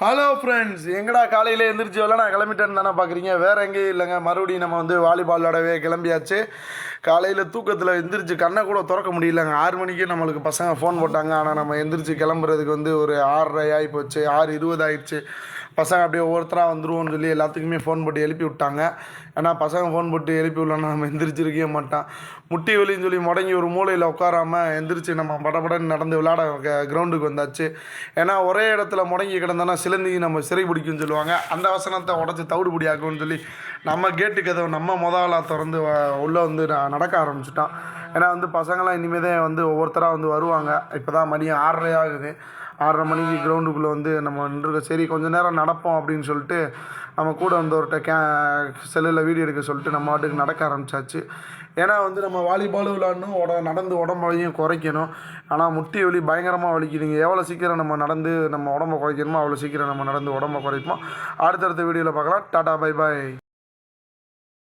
Hello friends எங்கடா காலையில் எழுந்திரிச்சி வரல நான் கிளம்பிட்டேன்னு தானே பார்க்குறீங்க வேறு எங்கேயும் இல்லைங்க. மறுபடியும் நம்ம வந்து வாலிபால் கிளம்பியாச்சு. காலையில் தூக்கத்தில் எந்திரிச்சு கண்ணை கூட திறக்க முடியலங்க. ஆறு மணிக்கு நம்மளுக்கு பசங்க ஃபோன் போட்டாங்க. ஆனால் நம்ம எந்திரிச்சு கிளம்புறதுக்கு வந்து ஒரு ஆறரை ஆகி போச்சு. ஆறு இருபது ஆயிடுச்சு. பசங்க அப்படியே ஒவ்வொருத்தராக வந்துருவோம்னு சொல்லி எல்லாத்துக்குமே ஃபோன் போட்டு எழுப்பி விட்டாங்க. ஏன்னா பசங்க ஃபோன் போட்டு எழுப்பி விடலன்னா நம்ம எந்திரிச்சிருக்கவே மாட்டான் முட்டி வலின்னு சொல்லி முடங்கி ஒரு மூலையில் உட்காராம எந்திரிச்சு நம்ம படபடன்னு நடந்து விளாட கிரவுண்டுக்கு வந்தாச்சு. ஏன்னா ஒரே இடத்துல முடங்கி கிடந்தோன்னா சிலந்தி நம்ம சிறை பிடிக்கும்னு சொல்லுவாங்க. அந்த வசனத்தை உடச்சி தவிடுபடி ஆக்கும்னு சொல்லி நம்ம கேட்டு கதவை நம்ம முதலாக திறந்து வ- உள்ளே வந்து நடக்க ஆரம்பிச்சிட்டோம். ஏன்னா வந்து பசங்களாம் இனிமேல் தான் வந்து ஒவ்வொருத்தராக வந்து வருவாங்க. இப்போ தான் மணி ஆறரை ஆகுது. ஆறரை மணிக்கு கிரவுண்டுக்குள்ளே வந்து நம்ம நின்றுருக்கோம் சரி கொஞ்சம் நேரம் நடப்போம் அப்படின்னு சொல்லிட்டு நம்ம கூட வந்தவர்கிட்ட கே செல்லில் வீடியோ எடுக்க சொல்லிட்டு நம்ம வாட்டுக்கு நடக்க ஆரம்பிச்சாச்சு. ஏன்னா வந்து நம்ம வாலிபால் விளாடணும் உட நடந்து உடம்பையும் குறைக்கணும். ஆனால் முட்டி வலி பயங்கரமாக வலிக்குதுங்க. எவ்வளோ சீக்கிரம் நம்ம நடந்து நம்ம உடம்பை குறைக்கணுமோ அவ்வளோ சீக்கிரம் நம்ம நடந்து உடம்ப குறைப்போம். அடுத்தடுத்த வீடியோவில் பார்க்கலாம். Tata bye bye